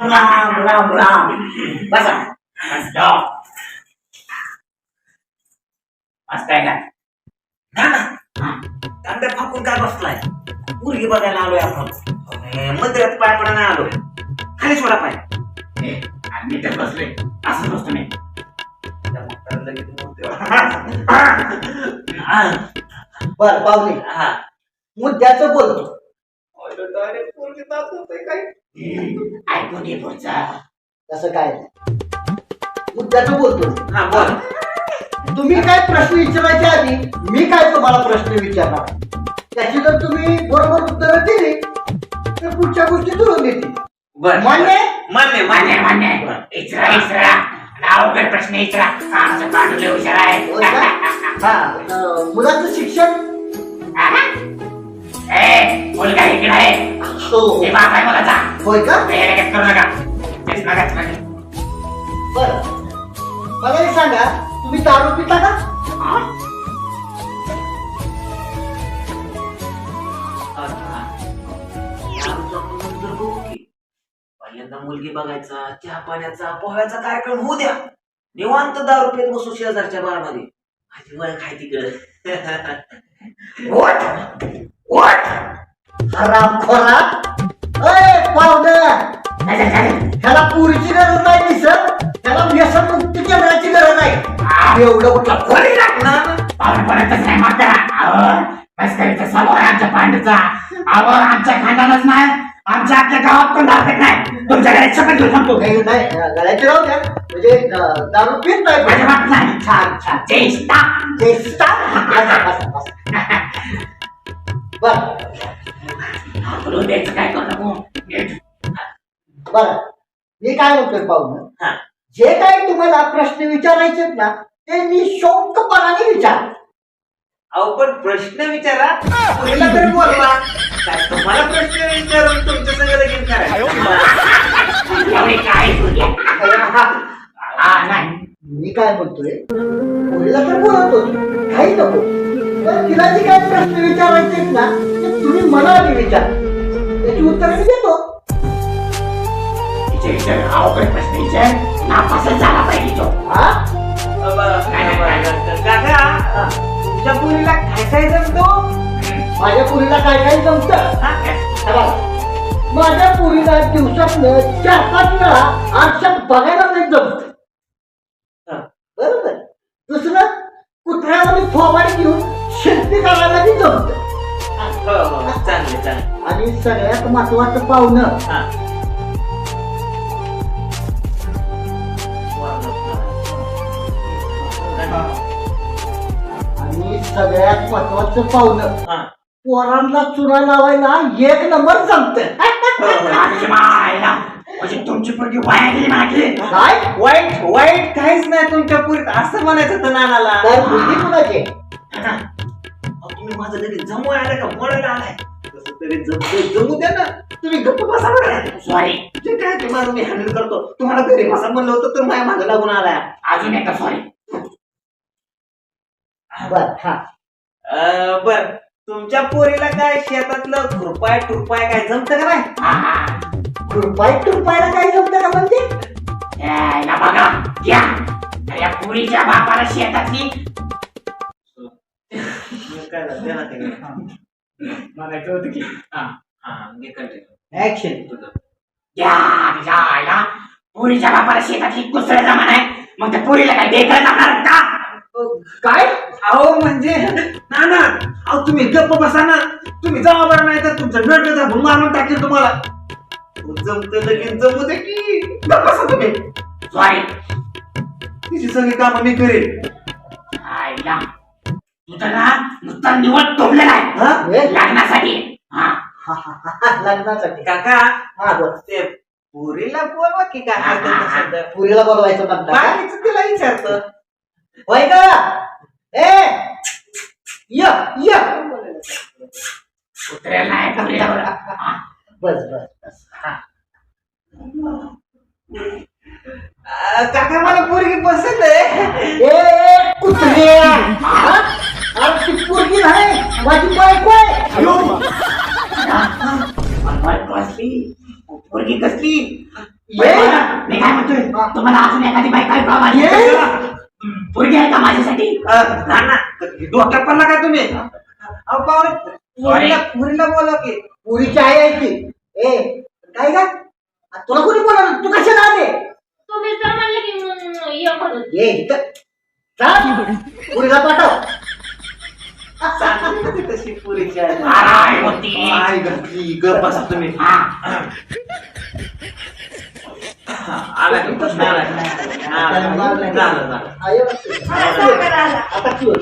राम राम राम बसा मस्त मस्त आहे का ना ना फाकून काय बसलाय मुलगी बघायला आलोय आपण मंदिरात पाय पडा नाही आलो खाली सोडा पाय ए, मी तर बसले असं बसतो मी बर पाहुणे हा. मुद्द्याचं बोलतो पोरगी काय? ऐकून पुढचा. तसं काय नाही. मुद्द्याचं बोलतो हा बोल. तुम्ही काय प्रश्न विचारायच्या आधी मी काय तुम्हाला प्रश्न विचारणार? त्याची जर तुम्ही बरोबर उत्तरं दिली तर पुढच्या गोष्टी जुळून देतील. बर मान्य? आहे? मान्य मान्य मान्य. मान्य इचरा इचरा. अवघड प्रश्न इचरा. आमचं पांडुले हुशार होय का? आहे हा अं, मुलाचं शिक्षण हो बाप आहे मुलाचा होय का करू नका नाही. बर मला एक सांगा तुम्ही दारू पिता का हा? पहिल्यांदा मुलगी बघायचा चहा पाण्याचा पोह्याचा कार्यक्रम होऊ द्या. निवांत दारू पेत बसू शेजारच्या बारमध्ये. माझी वय खाय तिकडं. हराम खोरा अय पाहुणं नाही, नाही, नाही. ह्याला पुरीची गरज नाही दिसत त्याला व्यसन मुक्ती केंद्राची गरज आहे आ, एवढं कुठलं खोली लागणार पाहुणपणातच नाही अहो मस्करीचा आहे आमच्या पांडूचा अहो आमच्या खानदानच नाही आमच्या अख्ख्या गावात पण दाखवत नाही तुमच्याकडे शपथ घेऊन सांगतो नाही नाही गळ्याची राहू द्या म्हणजे दारू पित नाही. अजिबात नाही छान छान चेष्टा चेष्टा. बर. द्यायचं काय. बर. मी काय म्हणतोय पाहुणं? हा. जे काही तुम्हाला प्रश्न विचारायचे ना ते निशोकपणाने विचार अहो पण प्रश्न विचारा. मुलीला तरी बोलवा. तुम्हाला प्रश्न विचारून तुमच्या सगळं लगीन करायचं? काय मी काय म्हणतोय? मुलीला तर बोलतो काही नको. पण तिला जे काही प्रश्न विचारायचे ना ते तुम्ही मला आधी विचार. त्याची उत्तर मी देतो. तिचे विचार अवघड प्रश्न विचार. नापासच झाला पाहिजे तो. हा? काका तुमच्या मुलीला काय काय जमतो? माझ्या पुरीला काय काय जमतं? बघा, माझ्या पुरीला दिवसातनं चार पाच वेळा आरशात बघायला नाही जमत हा. बरोबर दुसरं फोवाडी घेऊन शिल्पी करायला बी जमत हो, हो, चांगले चांगले. आणि सगळ्यात महत्वाचं पाहुणं. हा. आणि सगळ्यात महत्वाचं पाहुणं. हा. पोरांना चुना लावायला एक नंबर जमत माझी मायला म्हणजे तुमची पोरगी वाया गेली मागे. काय वाईट वाईट काहीच नाही तुमच्या पुरीत असं म्हणायचं होतं नानाला. काय बुद्धी कुणाची? अहो, तुम्ही माझं लगेच जमू आलं का? मोडायला आलाय. कसं तरी जम- जमू द्या ना. तुम्ही गप्प बसा बरं. सॉरी जे काय ते माझं मी हँडल करतो. तुम्हाला घरी बसा म्हणलं होतं तर माझ्या मागं लागून आलाय. अजून एकदा सॉरी बर हा. अं, बर. तुमच्या पोरीला काय शेतातलं खुरपाय टुरपाय काय जमतं का नाही? हा हा. कृपाय कृपायला काय जमतं का म्हणते यायला बघा घ्या अरे या पुरीच्या बापाला शेतातली काय झालं? द्या ना ते. म्हणायचं होतं की हा हा, घे continue. ऍक्शन तुझं. घ्या जायला पुरीच्या बापाला शेतातली कुसळ जमान आहे मग त्या पुरीला काय देखत जाणार का काय अहो म्हणजे ना ना अहो तुम्ही गप्प बसा ना तुम्ही जावा बरं नाही तर तुमचं नट दाबून मारून टाकेल तुम्हाला जमत लगेच जमू दे की. बसा तुम्ही. सॉरी तिची सगळी कामं मी करेन. आईला. तू तर ना नुसता निवड तोडलेला आहे. हा? हे? लग्नासाठी. हा. लग्नासाठी. काका हा बोल ते पुरीला बोलवा की काय तर. पुरीला बोलवायचं म्हणता का? बाकीचं तिला विचारतो. होय का? ए य य. कुत्र्याला नाही पुरीला बरं हा. बस बस बस. हा. काका मला पोरगी पसंत आहे. ए ए, कुत्रे! हा? अरे ती पोरगी नाही. माझी बायको आहे. मला कसली पोरगी कसली? तुम्हाला अजून एखादी बाई काय बाबा ये. पोरगी आहे का माझ्यासाठी? ना ना. डोक्यात पडला काय तुम्ही? अहो पाहुणे पुरीला पुरीला बोला की. पुरीची आई आहे ती. ए काय का आ, तुला कोणी बोलवलं? तू कशाला आले? तुम्ही तर म्हणले की हम्म, ये म्हणून. ये इथं. चाल पुरीला पाठव. तशी पुरीची आहे. आय होती. आई घातली. गप बसा तुम्ही. हा. आला का? आला. आला. आता तू